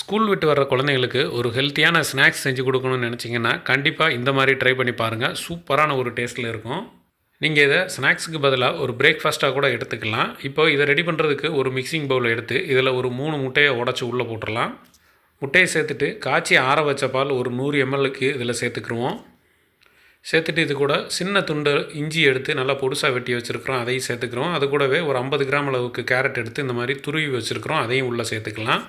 School விட்டு வர்ற குழந்தைங்களுக்கு ஒரு ஹெல்த்தியான ஸ்நாக்ஸ் செஞ்சு கொடுக்கணும்னு நினச்சிங்கன்னா கண்டிப்பாக இந்த மாதிரி ட்ரை பண்ணி பாருங்கள் சூப்பரான ஒரு டேஸ்ட்டில் இருக்கும். நீங்கள் இதை ஸ்நாக்ஸுக்கு பதிலாக ஒரு பிரேக்ஃபாஸ்ட்டாக கூட எடுத்துக்கலாம். இப்போ இதை ரெடி பண்ணுறதுக்கு ஒரு மிக்சிங் பவுல் எடுத்து இதில் ஒரு மூணு முட்டையை உடச்சி உள்ளே போட்டுடலாம் முட்டையை சேர்த்துட்டு காய்ச்சி ஆற வச்ச பால் ஒரு நூறு எம்எல்லுக்கு இதில் சேர்த்துக்குருவோம். சேர்த்துட்டு இது கூட சின்ன துண்டு இஞ்சி எடுத்து நல்லா பொடுசாக வெட்டி வச்சுருக்குறோம் அதையும் சேர்த்துக்கிறோம் அது கூடவே ஒரு ஐம்பது கிராம் அளவுக்கு கேரட் எடுத்து இந்த மாதிரி துருவி வச்சுருக்குறோம் அதையும் உள்ளே சேர்த்துக்கலாம்.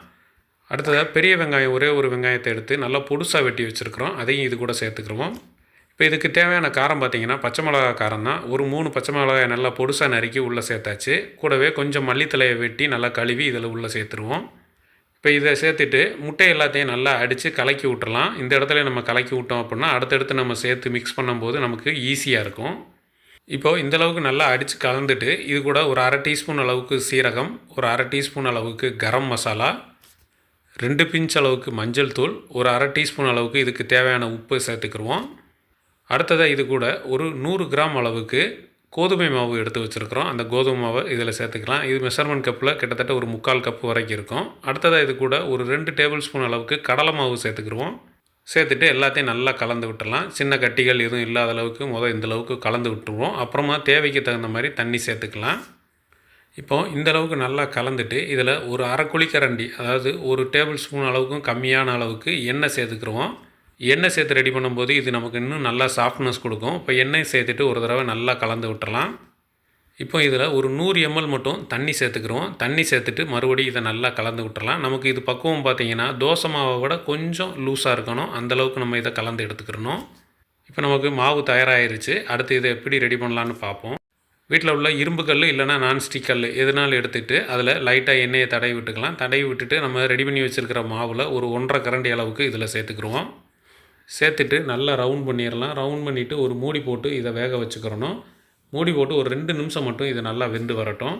அடுத்ததாக பெரிய வெங்காயம் ஒரே ஒரு வெங்காயத்தை எடுத்து நல்லா பொடுசாக வெட்டி வச்சுருக்கிறோம். அதையும் இது கூட சேர்த்துக்கிறோம் இப்போ இதுக்கு தேவையான காரம் பார்த்தீங்கன்னா பச்சை மிளகா காரம் தான். ஒரு மூணு பச்சை மிளகாய் நல்லா பொடுசாக நறுக்கி உள்ளே சேர்த்தாச்சு. கூடவே கொஞ்சம் மல்லித்தலையை வெட்டி நல்லா கழுவி இதில் உள்ளே சேர்த்துருவோம். இப்போ இதை சேர்த்துட்டு முட்டை எல்லாத்தையும் நல்லா அடித்து கலக்கி விட்டுறலாம் இந்த இடத்துல நம்ம கலக்கி விட்டோம் அப்படின்னா அடுத்தடுத்து நம்ம சேர்த்து மிக்ஸ் பண்ணும்போது நமக்கு ஈஸியாக இருக்கும். இப்போது இந்தளவுக்கு நல்லா அடித்து கலந்துட்டு இது கூட ஒரு அரை டீஸ்பூன் அளவுக்கு சீரகம் ஒரு அரை டீஸ்பூன் அளவுக்கு கரம் மசாலா ரெண்டு பிஞ்ச் அளவுக்கு மஞ்சள் தூள் ஒரு அரை டீஸ்பூன் அளவுக்கு இதுக்கு தேவையான உப்பு சேர்த்துக்கிடுவோம் அடுத்ததாக இது கூட ஒரு நூறு கிராம் அளவுக்கு கோதுமை மாவு எடுத்து வச்சுருக்கிறோம். அந்த கோதுமை மாவை இதில் சேர்த்துக்கலாம். இது மெஷர்மெண்ட் கப்பில் கிட்டத்தட்ட ஒரு முக்கால் கப்பு வரைக்கும் இருக்கும். அடுத்ததாக இது கூட ஒரு ரெண்டு டேபிள் ஸ்பூன் அளவுக்கு கடலை மாவு சேர்த்துக்கிடுவோம் சேர்த்துட்டு எல்லாத்தையும் நல்லா கலந்து விட்டுடலாம். சின்ன கட்டிகள் எதுவும் இல்லாத அளவுக்கு முதல் இந்த அளவுக்கு கலந்து விட்டுருவோம். அப்புறமா தேவைக்கு தகுந்த மாதிரி தண்ணி சேர்த்துக்கலாம். இப்போ இந்த அளவுக்கு நல்லா கலந்துட்டு இதில் ஒரு அரைக்குழி கரண்டி அதாவது ஒரு டேபிள் ஸ்பூன் அளவுக்கும் கம்மியான அளவுக்கு எண்ணெய் சேர்த்துக்குருவோம். எண்ணெய் சேர்த்து ரெடி பண்ணும்போது இது நமக்கு இன்னும் நல்லா சாஃப்ட்னஸ் கொடுக்கும். இப்போ எண்ணெய் சேர்த்துட்டு ஒரு தடவை நல்லா கலந்து விட்டுறலாம். இப்போ இதில் ஒரு நூறு எம்எல் மட்டும் தண்ணி சேர்த்துக்கிறோம் தண்ணி சேர்த்துட்டு மறுபடியும் இதை நல்லா கலந்து விட்டுறலாம். நமக்கு இது பக்குவம் பார்த்திங்கன்னா தோசை மாவை விட கொஞ்சம் லூஸாக இருக்கணும். அந்தளவுக்கு நம்ம இதை கலந்து எடுத்துக்கிறணும் இப்போ நமக்கு மாவு தயாராகிருச்சு அடுத்து இதை எப்படி ரெடி பண்ணலான்னு பார்ப்போம். வீட்டில் உள்ள இரும்பு கல் இல்லைனா நான்ஸ்டிக் கல் எதுனாலும் எடுத்துகிட்டு அதில் லைட்டாக எண்ணெயை தடவி விட்டுக்கலாம். தடவி விட்டுட்டு நம்ம ரெடி பண்ணி வச்சுருக்கிற மாவில் ஒரு ஒன்றரை கரண்டி அளவுக்கு இதில் சேர்த்துக்குருவோம் சேர்த்துட்டு நல்லா ரவுண்ட் பண்ணிடலாம். ரவுண்ட் பண்ணிவிட்டு ஒரு மூடி போட்டு இதை வேக வச்சுக்கிறணும். மூடி போட்டு ஒரு ரெண்டு நிமிஷம் மட்டும் இதை நல்லா வெந்து வரட்டும்.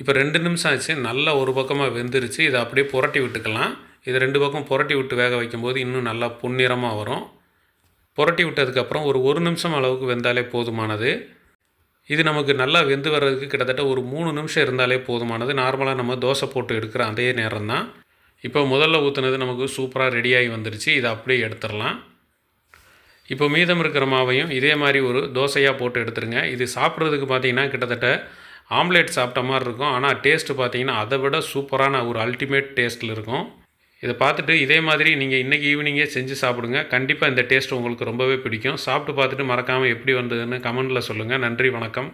இப்போ ரெண்டு நிமிஷம் ஆச்சு. நல்லா ஒரு பக்கமாக வெந்துருச்சு. இதை அப்படியே புரட்டி விட்டுக்கலாம். இதை ரெண்டு பக்கம் புரட்டி விட்டு வேக வைக்கும்போது இன்னும் நல்லா பொன்னிறமாக வரும். புரட்டி விட்டதுக்கப்புறம் ஒரு ஒரு நிமிஷம் அளவுக்கு வெந்தாலே போதுமானது. இது நமக்கு நல்லா வெந்து வர்றதுக்கு கிட்டத்தட்ட ஒரு மூணு நிமிஷம் இருந்தாலே போதுமானது. நார்மலாக நம்ம தோசை போட்டு எடுக்கிற அதே நேரம் தான் இப்போ முதல்ல ஊற்றுனது நமக்கு சூப்பராக ரெடியாகி வந்துருச்சு. இதை அப்படியே எடுத்துடலாம். இப்போ மீதம் இருக்கிற மாவையும் இதே மாதிரி ஒரு தோசையாக போட்டு எடுத்துருங்க. இது சாப்பிட்றதுக்கு பார்த்தீங்கன்னா கிட்டத்தட்ட ஆம்லேட் சாப்பிட்ட மாதிரி இருக்கும். ஆனால் டேஸ்ட்டு பார்த்தீங்கன்னா அதை விட சூப்பரான ஒரு அல்டிமேட் டேஸ்ட்டில் இருக்கும். இதை பார்த்துட்டு இதே மாதிரி நீங்கள் இன்றைக்கி ஈவினிங்கே செஞ்சு சாப்பிடுங்க. கண்டிப்பாக இந்த டேஸ்ட் உங்களுக்கு ரொம்பவே பிடிக்கும். சாப்பிட்டு பார்த்துட்டு மறக்காமல் எப்படி வந்ததுன்னு கமெண்டில் சொல்லுங்கள் நன்றி வணக்கம்.